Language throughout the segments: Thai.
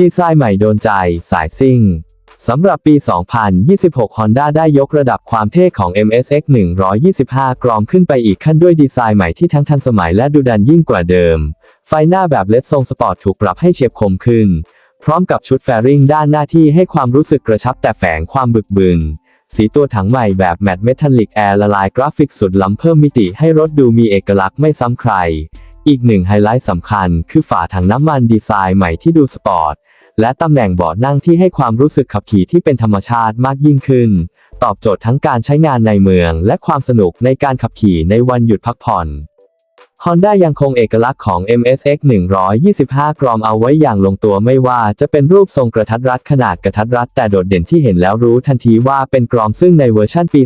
ดีไซน์ใหม่โดนใจ สายซิ่งสำหรับปี 2026 Honda ได้ยกระดับความเท่ของ MSX 125 กรอมขึ้นไปอีกขั้นด้วยดีไซน์ใหม่ที่ทั้งทันสมัยและดูดันยิ่งกว่าเดิม ไฟหน้าแบบเลดทรงสปอร์ตถูกปรับให้เฉียบคมขึ้น พร้อมกับชุดแฟริงด้านหน้าที่ให้ความรู้สึกกระชับแต่แฝงความบึกบึน สีตัวถังใหม่แบบแมตต์เมทัลลิกแอร์ละลายกราฟิกสุดล้ำเพิ่มมิติให้รถดูมีเอกลักษณ์ไม่ซ้ำใคร อีกหนึ่งไฮไลท์สำคัญคือฝาถังน้ำมันดีไซน์ใหม่ที่ดูสปอร์ต และตำแหน่งเบาะนั่งที่ให้ความรู้สึกขับขี่ที่เป็นธรรมชาติมากยิ่งขึ้น ตอบโจทย์ทั้งการใช้งานในเมือง และความสนุกในการขับขี่ในวันหยุดพักผ่อน Honda ยังคงเอกลักษณ์ของ MSX 125 กรอมเอาไว้อย่างลงตัวไม่ว่าจะเป็นรูปทรงกระทัดรัดขนาดกระทัดรัดแต่โดดเด่นที่เห็นแล้วรู้ทันทีว่าเป็นกรอมซึ่งในเวอร์ชันปี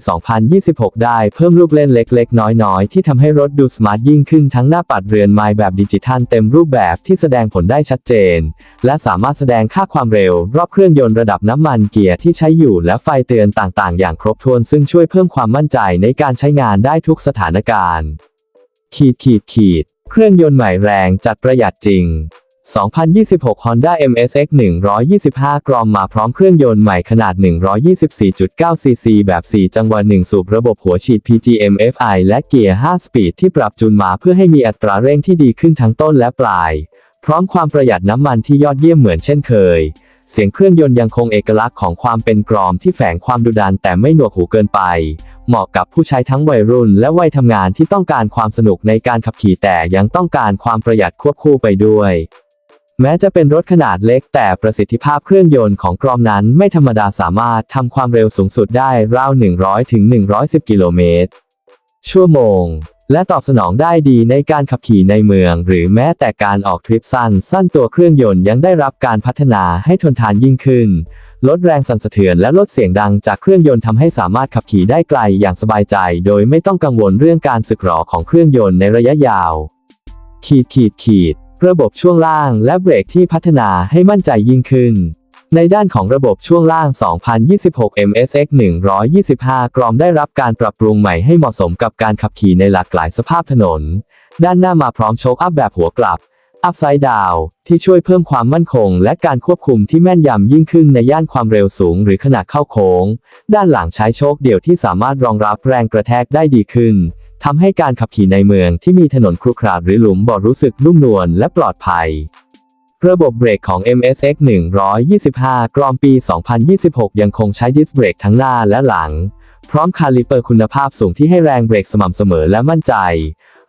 2026 ได้เพิ่มลูกเล่นเล็ก ๆ น้อย ๆ ที่ทำให้รถดูสมาร์ทยิ่งขึ้นทั้งหน้าปัดเรือนไม้แบบดิจิทัลเต็มรูปแบบที่แสดงผลได้ชัดเจน และสามารถแสดงค่าความเร็ว รอบเครื่องยนต์ระดับน้ำมันเกียร์ที่ใช้อยู่และไฟเตือนต่างๆ อย่างครบถ้วนซึ่งช่วยเพิ่มความมั่นใจในการใช้งานได้ทุกสถานการณ์ ขีดขีดขีด เครื่องยนต์ใหม่แรงจัดประหยัดจริง 2026 Honda MSX 125 กรอมมาพร้อมเครื่องยนต์ใหม่ขนาด 124.9 cc แบบ 4 จังหวะ1 สูบระบบหัวฉีด PGM FI และเกียร์ 5 สปีดที่ปรับจูนมาเพื่อให้มีอัตราเร่งที่ดีขึ้นทั้งต้นและปลาย พร้อมความประหยัดน้ำมันที่ยอดเยี่ยมเหมือนเช่นเคย เสียงเครื่องยนต์ยังคงเอกลักษณ์ของความเป็นกรอมที่แฝงความดุดันแต่ไม่หนวกหูเกินไป เหมาะกับผู้ใช้ทั้งวัยรุ่น และวัยทำงานที่ต้องการความสนุกในการขับขี่แต่ยังต้องการความประหยัดควบคู่ไปด้วย แม้จะเป็นรถขนาดเล็กแต่ประสิทธิภาพเครื่องยนต์ของกรอมนั้นไม่ธรรมดาสามารถทำความเร็วสูงสุดได้ราว 100ถึง110 กิโลเมตรชั่วโมง และตอบสนองได้ดีในการขับขี่ในเมือง หรือแม้แต่การออกทริปสั้น สั้นตัวเครื่องยนต์ยังได้รับการพัฒนาให้ทนทานยิ่งขึ้น ลดแรงสั่นสะเทือนและลดเสียงดังจากเครื่องยนต์ทำให้สามารถขับขี่ได้ไกลอย่างสบายใจ โดยไม่ต้องกังวลเรื่องการสึกหรอของเครื่องยนต์ในระยะยาว ขีดขีดขีด ระบบช่วงล่างและเบรกที่พัฒนาให้มั่นใจยิ่งขึ้น ในด้านของระบบช่วงล่าง 2026 MSX 125 กรอมได้รับการปรับปรุงใหม่ให้เหมาะสมกับการขับขี่ในหลากหลายสภาพถนน ด้านหน้ามาพร้อมโชคอัพแบบหัวกลับ อัพไซด์ดาว ที่ช่วยเพิ่มความมั่นคง และการควบคุมที่แม่นยำยิ่งขึ้นในย่านความเร็วสูงหรือขณะเข้าโค้ง ด้านหลังใช้โชคเดี่ยวที่สามารถรองรับแรงกระแทกได้ดีขึ้นทำให้การขับขี่ในเมืองที่มีถนนครุขระหรือหลุมบ่อรู้สึกนุ่มนวลและปลอดภัย ระบบเบรกของ MSX 125 กรอมปี 2026 ยังคงใช้ดิสเบรกทั้งหน้าและหลัง พร้อมคาลิเปอร์คุณภาพสูงที่ให้แรงเบรกสม่ำเสมอและมั่นใจ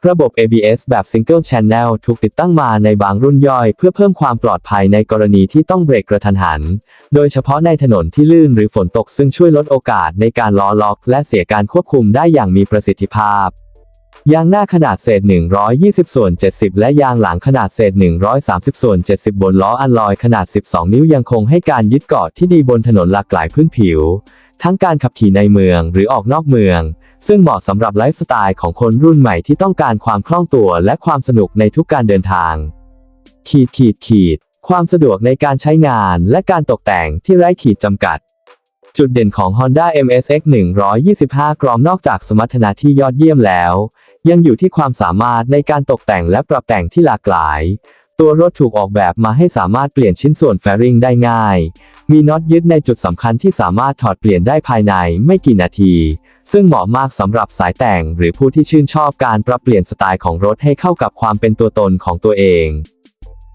ระบบ ABS แบบ Single Channel ถูกติดตั้งมาในบางรุ่นย่อย เพื่อเพิ่มความปลอดภัยในกรณีที่ต้องเบรกกระทันหัน โดยเฉพาะในถนนที่ลื่นหรือฝนตกซึ่งช่วยลดโอกาสในการล้อล็อก และเสียการควบคุมได้อย่างมีประสิทธิภาพ ยางหน้าขนาดเศษ 120 ส่วน 70 และยางหลังขนาดเศษ 130 ส่วน 70 บนล้ออัลลอยขนาด 12 นิ้วยังคงให้การยึดเกาะที่ดีบนถนนหลากหลายพื้นผิว ทั้งการขับขี่ในเมืองหรือออกนอกเมือง ซึ่งเหมาะสำหรับไลฟ์สไตล์ของคนรุ่นใหม่ที่ต้องการความคล่องตัวและความสนุกในทุกการเดินทาง ขีดขีดขีด ความสะดวกในการใช้งานและการตกแต่งที่ไร้ขีดจำกัด จุดเด่นของ Honda MSX 125 กรอมนอกจากสมรรถนะที่ยอดเยี่ยมแล้ว ยังอยู่ที่ความสามารถในการตกแต่งและปรับแต่งที่หลากหลาย ตัวรถถูกออกแบบมาให้สามารถเปลี่ยนชิ้นส่วนแฟริงได้ง่าย มีน็อตยึดในจุดสำคัญที่สามารถถอดเปลี่ยนได้ภายในไม่กี่นาที ซึ่งเหมาะมากสำหรับสายแต่งหรือผู้ที่ชื่นชอบการปรับเปลี่ยนสไตล์ของรถให้เข้ากับความเป็นตัวตนของตัวเอง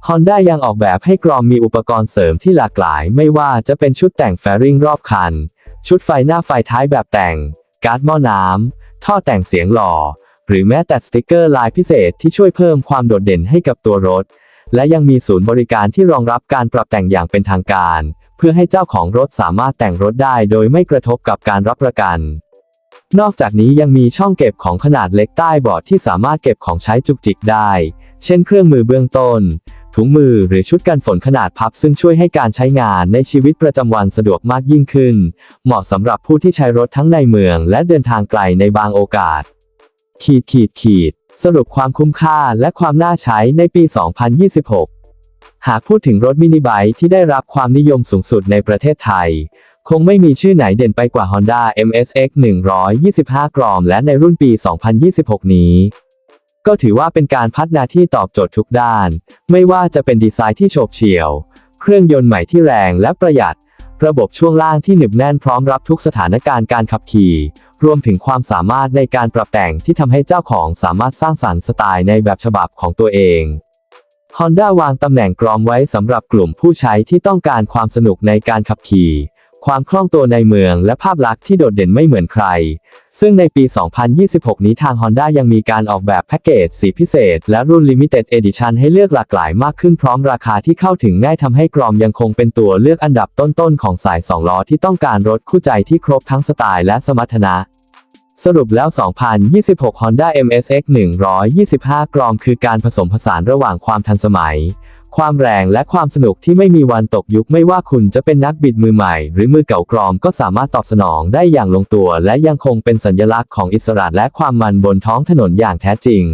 Honda ยังออกแบบให้กรอมมีอุปกรณ์เสริมที่หลากหลาย ไม่ว่าจะเป็นชุดแต่งแฟริงรอบคัน ชุดไฟหน้าไฟท้ายแบบแต่ง การ์ดหม้อน้ำ ท่อแต่งเสียงหล่อ หรือแม้แต่สติกเกอร์ลายพิเศษที่ช่วยเพิ่มความโดดเด่นให้กับตัวรถ และยังมีศูนย์บริการที่รองรับการปรับแต่งอย่างเป็นทางการ เพื่อให้เจ้าของรถสามารถแต่งรถได้โดยไม่กระทบกับการรับประกัน นอกจากนี้ยังมีช่องเก็บของขนาดเล็กใต้เบาะที่สามารถเก็บของใช้จุกจิกได้ เช่น เครื่องมือเบื้องต้น ถุงมือหรือชุดกันฝนขนาดพับซึ่งช่วยให้การใช้งานในชีวิตประจำวันสะดวกมากยิ่งขึ้น เหมาะสำหรับผู้ที่ใช้รถทั้งในเมืองและเดินทางไกลในบางโอกาส ขีดขีดขีด สรุปความคุ้มค่าและความน่าใช้ในปี 2026 หากพูดถึงรถมินิไบค์ที่ได้รับความนิยมสูงสุดในประเทศไทย คงไม่มีชื่อไหนเด่นไปกว่า Honda MSX 125 กรอม และในรุ่นปี 2026 นี้ ก็ถือว่าเป็นการพัฒนาที่ตอบโจทย์ทุกด้าน ไม่ว่าจะเป็นดีไซน์ที่โฉบเฉี่ยว เครื่องยนต์ใหม่ที่แรงและประหยัด ระบบช่วงล่างที่หนึบแน่นพร้อมรับทุกสถานการณ์การขับขี่ รวมถึงความสามารถในการปรับแต่งที่ทำให้เจ้าของสามารถสร้างสรรค์สไตล์ในแบบฉบับของตัวเอง Honda วางตำแหน่งกรอมไว้สำหรับกลุ่มผู้ใช้ที่ต้องการความสนุกในการขับขี่ ความคล่องตัวในเมืองและภาพลักษณ์ที่โดดเด่นไม่เหมือนใคร ซึ่งในปี 2026 นี้ทาง Honda ยังมีการออกแบบแพ็กเกจสีพิเศษ และรุ่น Limited Edition ให้เลือกหลากหลายมากขึ้นพร้อมราคาที่เข้าถึงง่ายทำให้กรอมยังคงเป็นตัวเลือกอันดับต้นๆ ของสาย 2 ล้อที่ต้องการรถคู่ใจที่ครบทั้งสไตล์และสมรรถนะสรุปแล้ว 2026 Honda MSX 125 กรอมคือการผสมผสานระหว่างความทันสมัย ความแรงและความสนุกที่ไม่มีวันตกยุคไม่ว่าคุณจะเป็นนักบิดมือใหม่ หรือมือเก่ากรอมก็สามารถตอบสนองได้อย่างลงตัว และยังคงเป็นสัญลักษณ์ของอิสระและความมันบนท้องถนนอย่างแท้จริง